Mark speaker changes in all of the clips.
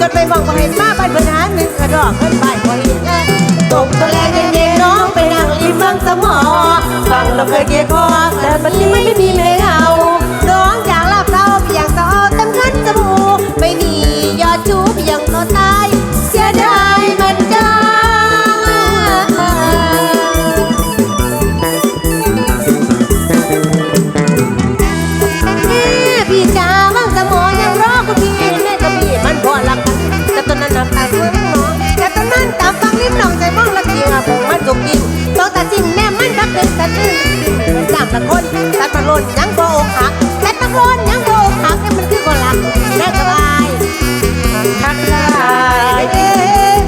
Speaker 1: บ่มาหาน้องจนไปมองบ่เห็นมาบ้านเพิ่นหาหนึ่งกระดอกเพิ่นบ้านบ่เห็นแลตกตะแลงเย็นๆน้องไปนั่งริมเมืองสมอฟังแล้วเคยเกี่ยดคอแต่บัดนี้ไม่มีเพลงเอา สามละคนตัดมาล้นยังบ่อกหักแต่ตะโกนยังบ่อกหักนี่มันคือคนรักแน่สบายทักทายเอ้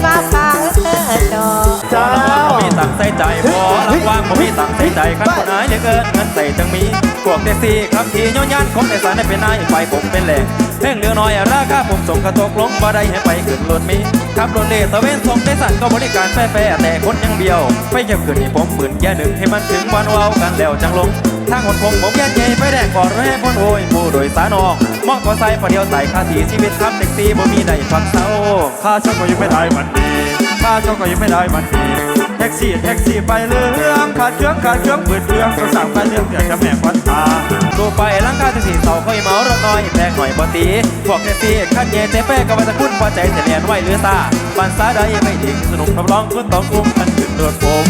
Speaker 1: มาฟังเธอดอก
Speaker 2: เจ้าผมมีตังค์ใส่ใจพอรักว่างผมมีตังค์ใส่ใจคันคนหายเหลือเกินเงินใส่จังมีพวกแท็กซี่ครับที่ย้อนยันของในสารให้เป็นนายไฟผมเป็นแหล่งเพ่งเหลือน้อยราคาผมส่งกระตกลงบ่ได้ให้ไปขึ้นรถมีขับรถเลตะเวนส่งได้สั่นก็บริการแฟร์แต่คนยังเดียว ไปเก็บขึ้นให้ผมหมื่นแย่หนึ่งให้มันถึงวันเว้ากันแล้วจังลง ทางหนคงผมแย่ใหญ่ไปแดงก่อนแร่พ้นโอยผู้โดยสารนองมอกก็ใส่พอเดียวใส่ค่าสีชีวิตครับแท็กซี่บ่มีได้ฟังเศร้า
Speaker 3: ค่าเช่าก็ยังไม่ได้มันดีค่าเช่าก็ยังไม่ได้มันดีแท็กซี่แท็กซี่ไปเรื่องขาดเครื่องขาดเครื่องเปิดเครื่องก็สั่งไปเรื่องเดี๋ยวจะแม่ควันตา
Speaker 2: ดูไปร่างกายจะสีเสาค่อยเมารถน้อยแพงหน่อยบ่ตีพวกแท็กซี่ขั้นเย่เจ๊เป้ก็มาตะคุ้นพอใจเสียเรียนไว้หรือตาปันซาได้ไม่ถึงสนุกทำร้องขึ้นต้องอุ้มกันขึ้นรถผม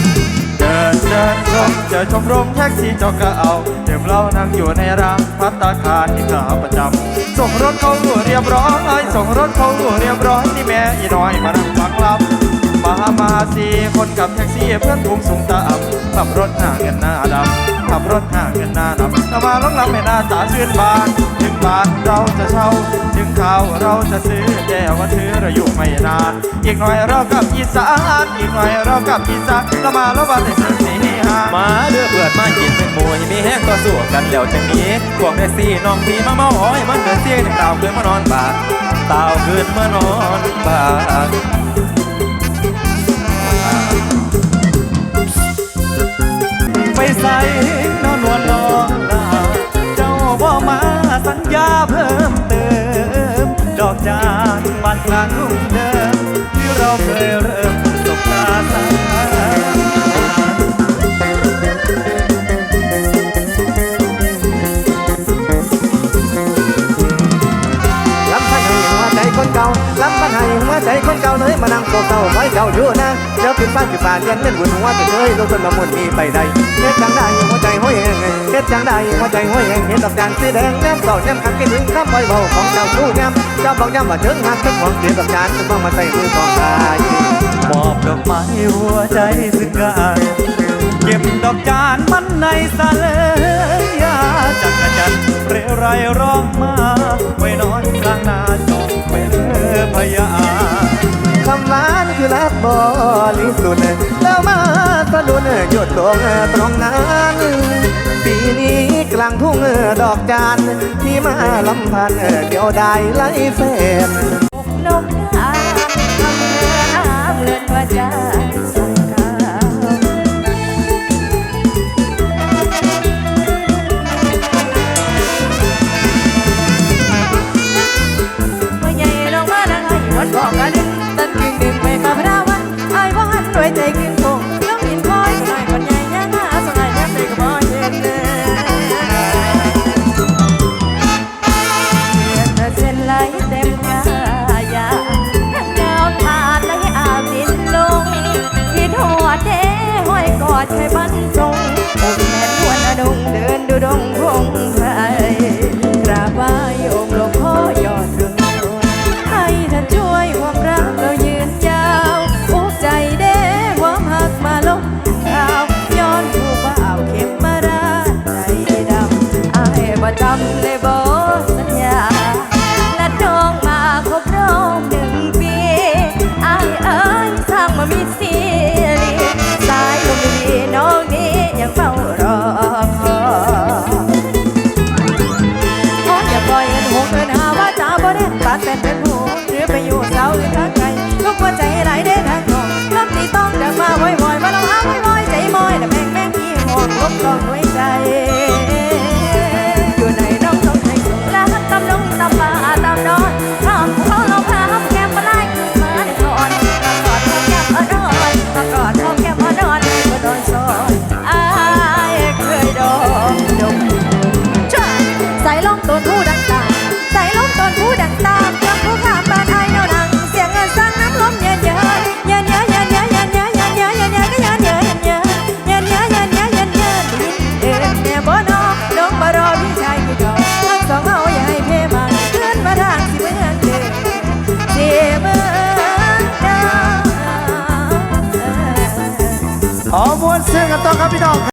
Speaker 3: เดินเดินชมเจอชมรมแท็กซี่จอกก็เอาเดี๋ยวเรานั่งอยู่ในร้านพัตตาคารที่ขาประจำส่งรถเขาหัวเรียบร้อยส่งรถเขาหัวเรียบร้อยนี่แม่อีน้อยมานั่งฟังลำมามาสีคนกับแท็กซี่เพื่อนพุงสูงตาอ่ำขับรถหน้าเงินหน้าดำขับรถหน้าเงินหน้าดำเรามาล้องลำแม่หน้าตาชื่นบานถึงบานเราจะเช่า ถึงข้าวเราจะซื้อแต่ว่าถือเราอยู่ไม่นาน อีกหน่อยเรากับอีสานอีกหน่อยเรากับอีสานเรามาแล้วมาแต่เธอสีหา
Speaker 2: มาเลือเพื่อนมากินเป็นหมูให้มีแห้งต่อสู้กันแล้วจังนี้พวกแท็กซี่น้องทีมาเมาอ้อยมันเดือดเสียถึงดาวคืนมานอนบาดดาวคืนมานอนบา
Speaker 3: ไปใส่นอนนวลนอง เราเคยเริ่มสบตาสาย
Speaker 4: ลำพันให้หัวใจคนเก่าลำพันให้หัวใจคนเก่าเลยมานั่งโศกเศร้าไว้เจ้าอยู่นะเดี๋ยวขึ้นฟ้าขึ้นฟ้าเรียนเล่นบุญหัวจะเคยลงต้นมามุนมีไปใดเฮ็ดจังได้หัวใจห้อยแหงเฮ็ดจังได้หัวใจห้อยแหงเห็นดอกจานสีแดงแนมเก่าแนมขันกินถึงคำไว้เบาของเจ้าสู้แนมเจ้า บอกย้ำว่าถึงหักถึงหวังเสียดอกจานถึงต้องมาใส่มือของกาย
Speaker 3: มอบดอกไม้หัวใจซึ่งกันเก็บดอกจานมันในสะเลยยาจักรจันทร์เรไรร้องมาไว้นอนกลางนาจงเป็นพยา
Speaker 4: คำหวานคือรักบริสุทธิ์แล้วมาสะดุดหยดลงตรงนั้น นี้กลางทุ่งดอกจานที่มาลำพันเดียวได้ไล่แฟน
Speaker 1: นกน้ำ that,
Speaker 3: เอามวนเสียงกันต่อครับพี่น้อง